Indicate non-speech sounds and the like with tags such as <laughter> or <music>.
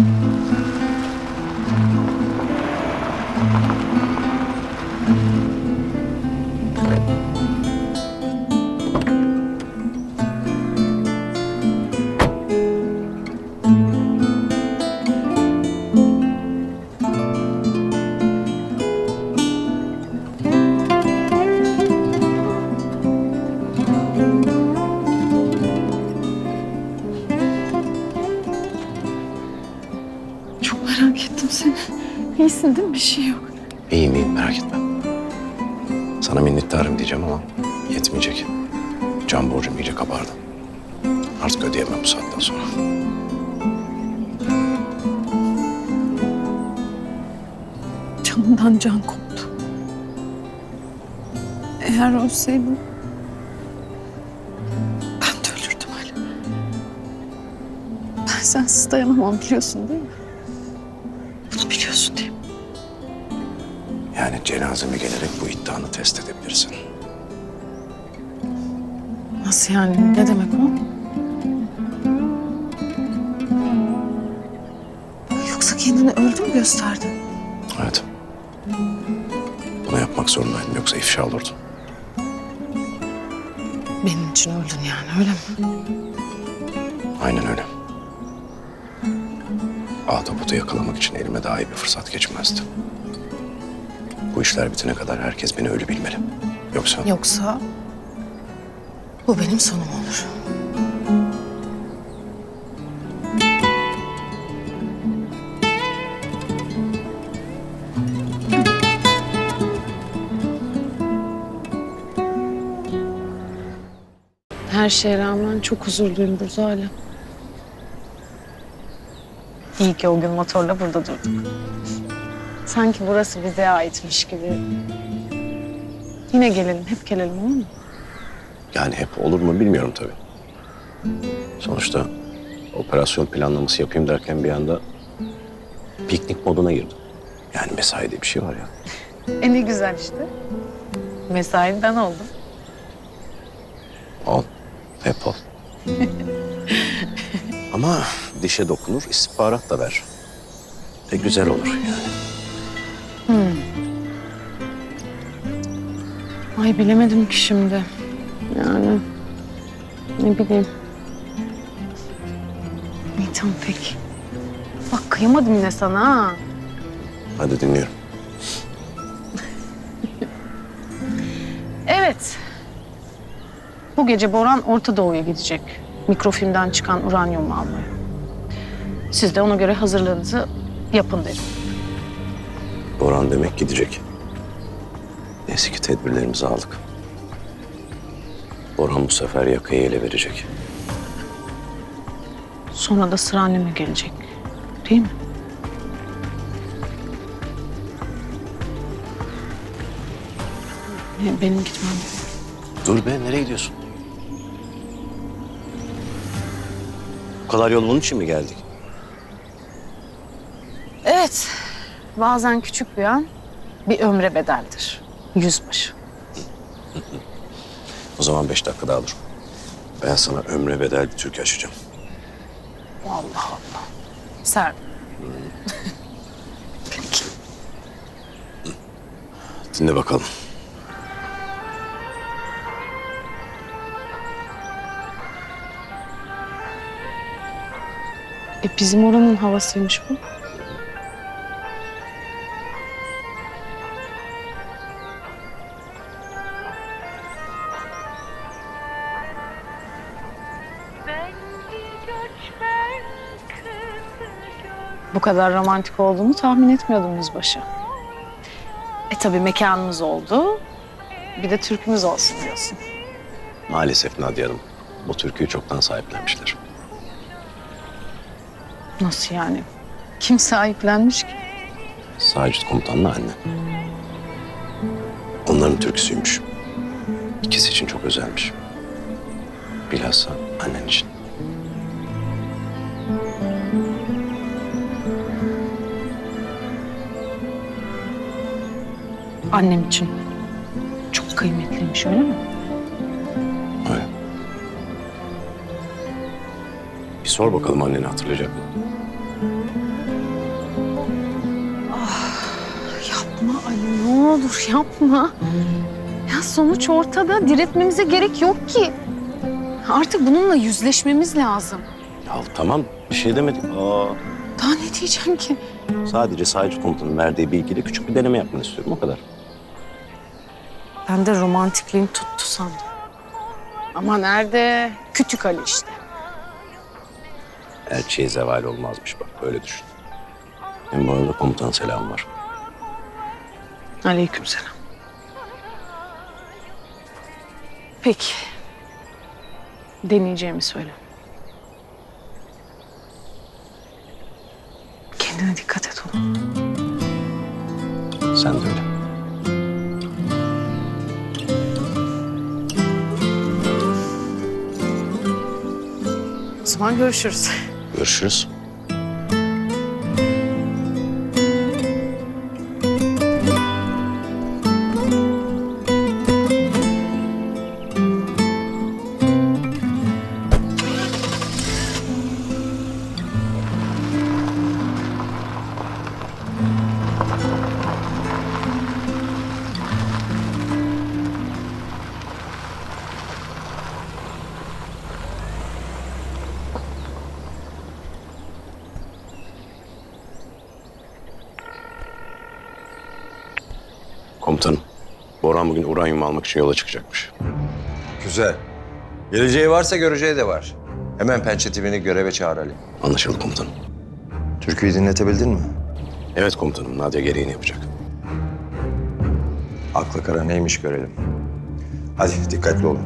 Çok İyisin değil mi? Bir şey yok. İyiyim iyiyim merak etme. Sana minnettarım diyeceğim ama yetmeyecek. Can borcum iyice kabardı. Artık ödeyemem bu saatten sonra. Canımdan can koptu. Eğer ölseydim... Ben de ölürdüm hala. Ben sensiz dayanamam biliyorsun değil mi? Değil mi? Yani cenazeme gelerek bu iddianı test edebilirsin. Nasıl yani? Ne demek o? Yoksa kendini öldü mü gösterdin? Evet. Bunu yapmak zorundaydım yoksa ifşa olurdu. Benim için öldün yani öyle mi? Aynen öyle. Ahtapotu yakalamak için elime daha iyi bir fırsat geçmezdi. Bu işler bitene kadar herkes beni ölü bilmeli. Yoksa Yoksa bu benim sonum olur. Her şeye rağmen çok huzurluyum burada hala. İyi ki o gün motorla burada durduk. Sanki burası bize aitmiş gibi. Yine gelelim, hep gelelim olur mu? yani hep olur mu bilmiyorum tabii. Sonuçta operasyon planlaması yapayım derken bir anda piknik moduna girdim. Yani mesaide bir şey var ya. E ne güzel işte. Mesaiden oldum. Ol. Hep ol. <laughs> Ama dişe dokunur, istihbarat da ver. E güzel olur yani. Ay bilemedim ki şimdi. Yani ne bileyim. İyi tamam peki. Bak kıyamadım yine sana ha. Hadi dinliyorum. <laughs> Evet. Bu gece Boran Orta Doğu'ya gidecek. Mikrofilmden çıkan uranyumu almaya. Siz de ona göre hazırlığınızı yapın derim. Boran demek gidecek. Neyse ki tedbirlerimizi aldık. Boran bu sefer yakayı ele verecek. Sonra da sıra anneme gelecek. Değil mi? Benim gitmem. Dur be, nereye gidiyorsun? Bu kadar yol bunun için mi geldik? Evet. Bazen küçük bir an bir ömre bedeldir. Yüzbaşı. O zaman beş dakika daha dur. Ben sana ömre bedel bir türkü açacağım. Allah Allah. Ser. Dinle bakalım. E bizim oranın havasıymış bu. Bu kadar romantik olduğunu tahmin etmiyordum yüzbaşı. E tabii mekanımız oldu. Bir de türkümüz olsun diyorsun. Maalesef Nadia Hanım, bu türküyü çoktan sahiplenmişler. Nasıl yani? Kim sahiplenmiş ki? Sacit komutanla anne. Onların türküsüymüş. İkisi için çok özelmiş. Bilhassa annen için. annem için çok kıymetliymiş öyle mi? Öyle. Bir sor bakalım anneni hatırlayacak mı? Ah, yapma Ali ne olur yapma. Ya sonuç ortada. Diretmemize gerek yok ki. Artık bununla yüzleşmemiz lazım. Ya tamam bir şey demedik. Aa, Daha ne diyeceğim ki? sadece sadece komutanın verdiği bilgiyle küçük bir deneme yapmanı istiyorum o kadar. Ben de romantikliğim tuttu sandım. Ama nerede? Küçük Ali işte. Elçiye zeval olmazmış bak öyle düşün. Hem bu arada komutan selam var. Aleykümselam. Peki. Deneyeceğimi söyle. Zaman görüşürüz. Görüşürüz. Komutanım. Boran bugün uranyum almak için yola çıkacakmış. Güzel. Geleceği varsa göreceği de var. Hemen pençe tipini göreve çağır Ali. Anlaşıldı komutanım. Türküyü dinletebildin mi? Evet komutanım. Nadia gereğini yapacak. Akla kara neymiş görelim. Hadi dikkatli olun.